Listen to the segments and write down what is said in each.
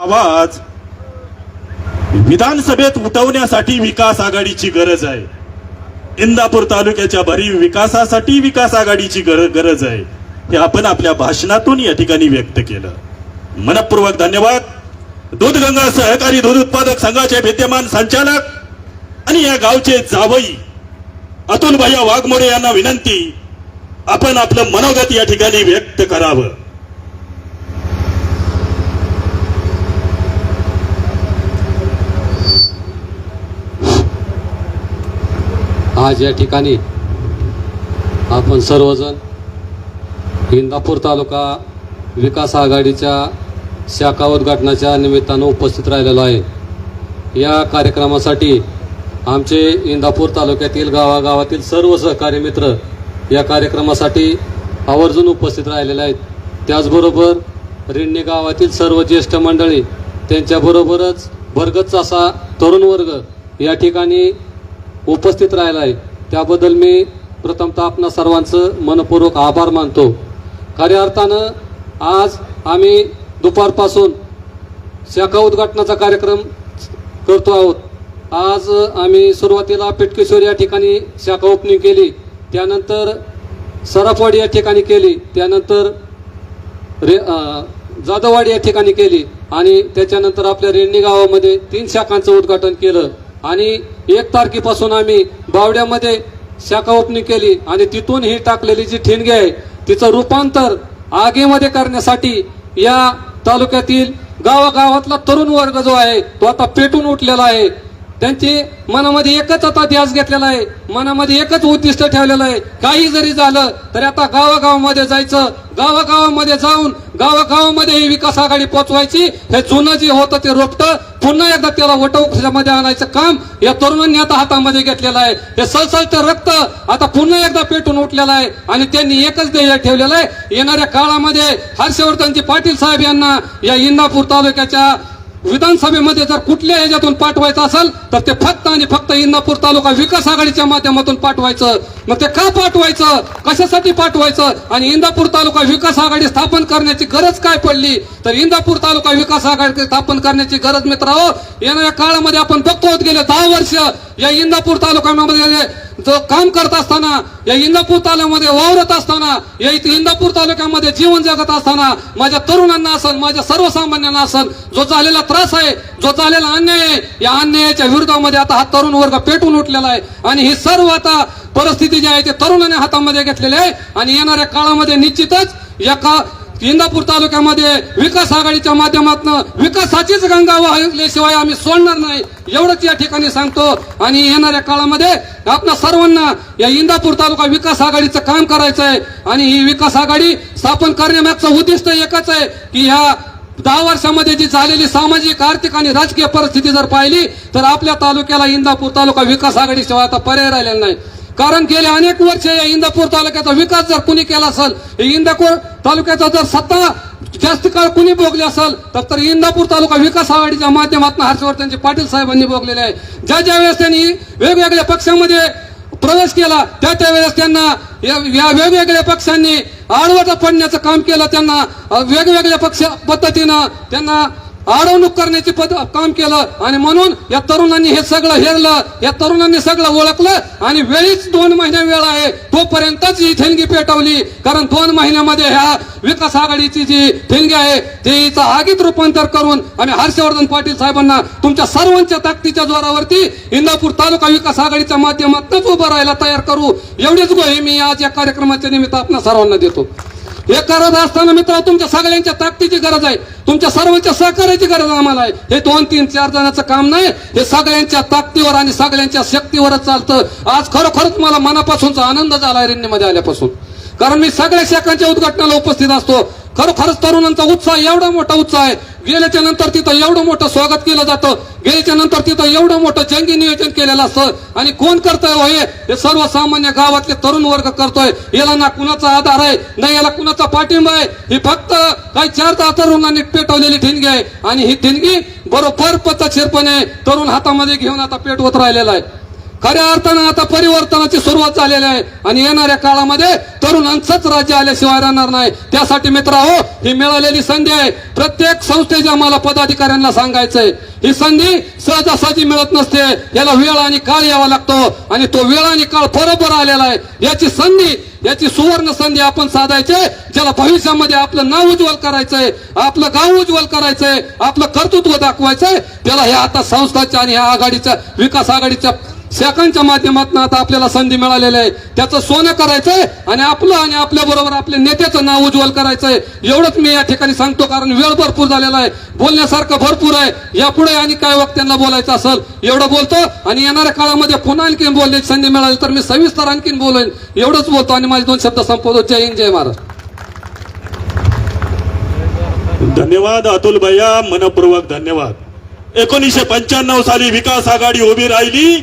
आवाज. विधानसभेत उठवण्यासाठी विकास आघाडीची गरज आहे. इंदापूर तालुक्याच्या भरीव विकासासाठी विकास आघाडीची गर- गरज आहे. हे आपण आपल्या भाषणातून या ठिकाणी व्यक्त केलं. मनपूर्वक धन्यवाद. दूधगंगा सहकारी दूध उत्पादक संघाचे विद्यमान संचालक आणि या गावचे जावई अतुल भैया वाघमोडे यांना विनंती आपण आपलं मनोगत या ठिकाणी व्यक्त करावं. आज या ठिकाणी आपण सर्वजण इंदापूर तालुका विकास आघाडीच्या शाखा उद्घाटनाच्या निमित्तानं उपस्थित राहिलेलो आहे. या कार्यक्रमासाठी आमचे इंदापूर तालुक्यातील गावागावातील सर्व सहकारी मित्र या कार्यक्रमासाठी आवर्जून उपस्थित राहिलेले आहेत. त्याचबरोबर रिण्णी गावातील सर्व ज्येष्ठ मंडळी त्यांच्याबरोबरच भरगतचा असा तरुण वर्ग या ठिकाणी उपस्थित राहिला आहे त्याबद्दल मी प्रथमतः आपणा सर्वांचं मनपूर्वक आभार मानतो. खऱ्या अर्थानं आज आम्ही दुपारपासून शाखा उद्घाटनाचा कार्यक्रम करतो आहोत. आज आम्ही सुरुवातीला पेटकेश्वर या ठिकाणी शाखा ओपनिंग केली. त्यानंतर सराफवाडी या ठिकाणी केली. त्यानंतर रे जाधववाडी या ठिकाणी केली. आणि त्याच्यानंतर आपल्या रेडणी गावामध्ये तीन शाखांचं उद्घाटन केलं. आणि एक तारखेपासून आम्ही बावड्यामध्ये शाखा ओपनिंग केली आणि तिथून ही टाकलेली जी ठिणगी आहे तिचं रूपांतर आगेमध्ये करण्यासाठी या तालुक्यातील गावागावातला तरुण वर्ग जो आहे तो आता पेटून उठलेला आहे. त्यांची मनामध्ये एकच आता ध्यास घेतलेला आहे मनामध्ये एकच उद्दिष्ट ठेवलेलं आहे. काही जरी झालं तरी आता गावागावामध्ये जायचं गावागावामध्ये जाऊन गावागावामध्ये ही विकास आघाडी पोहोचवायची हे जुनं जे होतं ते रोपटं पुन्हा एकदा त्याला वटवृक्षामध्ये आणायचं काम या तरुणांनी आता हातामध्ये घेतलेलं आहे. हे सळसळतं रक्त आता पुन्हा एकदा पेटून उठलेलं आहे आणि त्यांनी एकच ध्येय ठेवलेलं आहे. येणाऱ्या काळामध्ये हर्षवर्धनजी पाटील साहेब यांना या इंदापूर तालुक्याच्या विधानसभेमध्ये जर कुठल्या ह्याच्यातून पाठवायचं असेल तर ते फक्त आणि फक्त इंदापूर तालुका विकास आघाडीच्या माध्यमातून पाठवायचं. मग ते का पाठवायचं? कशासाठी पाठवायचं? आणि इंदापूर तालुका विकास आघाडी स्थापन करण्याची गरज काय पडली? तर इंदापूर तालुका विकास आघाडी स्थापन करण्याची गरज मित्रांनो येणाऱ्या काळामध्ये आपण बघतो गेले दहा वर्ष. या इंदापूर तालुक्यामध्ये जो काम करत असताना या इंदापूर तालुक्यामध्ये वावरत असताना या इथे इंदापूर तालुक्यामध्ये जीवन जगत असताना माझ्या तरुणांना असेल माझ्या सर्वसामान्यांना असेल जो झालेला त्रास आहे जो झालेला अन्याय आहे या अन्यायाच्या विरोधामध्ये आता हा तरुण वर्ग पेटून उठलेला आहे. आणि ही सर्व आता परिस्थिती जी आहे ते तरुणाने हातामध्ये घेतलेली आहे. आणि येणाऱ्या काळामध्ये निश्चितच या का इंदापूर तालुक्यामध्ये विकास आघाडीच्या माध्यमातून विकासाचीच गंगा वाहिल्याशिवाय आम्ही सोडणार नाही. एवढंच या ठिकाणी सांगतो. आणि येणाऱ्या काळामध्ये आपल्या सर्वांना या इंदापूर तालुका विकास आघाडीचं काम करायचं आहे आणि ही विकास आघाडी स्थापन करण्यामागचं उद्दिष्ट एकच आहे की ह्या दहा वर्षामध्ये जी झालेली सामाजिक आर्थिक आणि राजकीय परिस्थिती जर पाहिली तर आपल्या तालुक्याला इंदापूर तालुका विकास आघाडीशिवाय आता पर्याय राहिलेला नाही. कारण गेले अनेक वर्ष या इंदापूर तालुक्याचा विकास जर कुणी केला असेल हे इंदापूर तालुक्याचा जर सत्ता जास्त काळ कुणी भोगली असेल तर तर इंदापूर तालुका विकास आघाडीच्या माध्यमातून हर्षवर्धनजी पाटील साहेबांनी भोगलेले आहे. ज्या ज्या वेळेस त्यांनी वेगवेगळ्या पक्षामध्ये प्रवेश केला त्या त्यावेळेस त्यांना या या वेगवेगळ्या पक्षांनी आडवट पडण्याचं काम केलं त्यांना वेगवेगळ्या पक्ष पद्धतीनं त्यांना अडवणूक करण्याचे पद काम केलं आणि म्हणून या तरुणांनी हे सगळं हेरलं या तरुणांनी सगळं ओळखलं आणि वेळीच दोन महिने वेळ आहे तोपर्यंतच ही ठेणगी पेटवली. कारण दोन महिन्यामध्ये ह्या विकास आघाडीची जी ठेणगी आहे तिचं आगीत रूपांतर करून आम्ही हर्षवर्धन पाटील साहेबांना तुमच्या सर्वांच्या ताकदीच्या जोरावरती इंदापूर तालुका विकास आघाडीच्या माध्यमातूनच उभं राहायला तयार करू. एवढीच गोही मी आज या कार्यक्रमाच्या निमित्त आपण सर्वांना देतो. हे करत असताना मित्र तुमच्या सगळ्यांच्या ताकदीची गरज आहे. तुमच्या सर्वांच्या सहकार्याची गरज आम्हाला आहे. हे दोन तीन चार जणांचं काम नाही. हे सगळ्यांच्या ताकदीवर आणि सगळ्यांच्या शक्तीवरच चालतं. आज खरोखरच मला मनापासूनचा आनंद झाला रेंजमध्ये आल्यापासून. कारण मी सगळ्या शाखांच्या उद्घाटनाला उपस्थित असतो. खरोखरच तरुणांचा उत्साह एवढा मोठा उत्साह आहे. गेल्याच्यानंतर तिथं एवढं मोठं स्वागत केलं जातं. गेल्याच्यानंतर तिथं एवढं मोठं जंगी नियोजन केलेलं असतं. आणि कोण करतोय हो हे? हे सर्वसामान्य गावातले तरुण वर्ग करतोय. याला ना कुणाचा आधार आहे ना याला कुणाचा पाठिंबा आहे? ही फक्त काही चार दहा तरुणांनी पेटवलेली ठिणगी आहे. आणि ही ठिणगी बरोबर पद्धतशीरपणे तरुण हातामध्ये घेऊन आता पेटवत राहिलेला आहे. खऱ्या अर्थानं आता परिवर्तनाची सुरुवात झालेली आहे. आणि येणाऱ्या काळामध्ये तरुणांचंच राज्य आल्याशिवाय राहणार नाही. त्यासाठी मित्र हो ही मिळालेली संधी आहे. प्रत्येक संस्थेच्या मला पदाधिकाऱ्यांना सांगायचंय. ही संधी सहजासहजी मिळत नसते. याला वेळ आणि काळ यावा लागतो. आणि तो वेळ आणि काळ बरोबर आलेला आहे. याची संधी याची सुवर्ण संधी आपण साधायचे ज्याला भविष्यामध्ये आपलं नाव उज्ज्वल करायचंय आपलं गाव उज्ज्वल करायचंय आपलं कर्तृत्व दाखवायचंय त्याला ह्या आता संस्थाच्या आणि ह्या आघाडीच्या विकास आघाडीच्या शाखांच्या माध्यमातून आता आपल्याला संधी मिळालेली आहे. त्याचं सोनं करायचंय आणि आपलं आणि आपल्या बरोबर आपल्या नेत्याचं नाव उज्ज्वल करायचंय. एवढंच मी या ठिकाणी सांगतो कारण वेळ भरपूर झालेला आहे. बोलण्यासारखं भरपूर आहे. यापुढे आणि काय वक्त्यांना बोलायचं असेल एवढं बोलतो. आणि येणाऱ्या काळामध्ये पुन्हा आणखीन बोलण्याची संधी मिळाली तर मी सविस्तर आणखीन बोलेन. एवढंच बोलतो आणि माझे दोन शब्द संपवतो. जय हिंद जय महाराज धन्यवाद अतुल भैया. मनपूर्वक धन्यवाद. एकोणीसशे पंच्याण्णव साली विकास आघाडी उभी राहिली.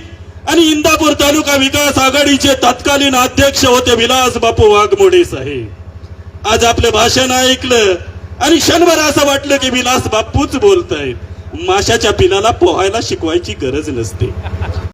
आणि इंदापूर तालुका विकास आघाडीचे तत्कालीन अध्यक्ष होते विलास बापू वाघमोडे साहेब. आज आपलं भाषण ऐकलं आणि क्षणभर असं वाटलं की विलास बापूच बोलतायत. माशाच्या पिलाला पोहायला शिकवायची गरज नसते.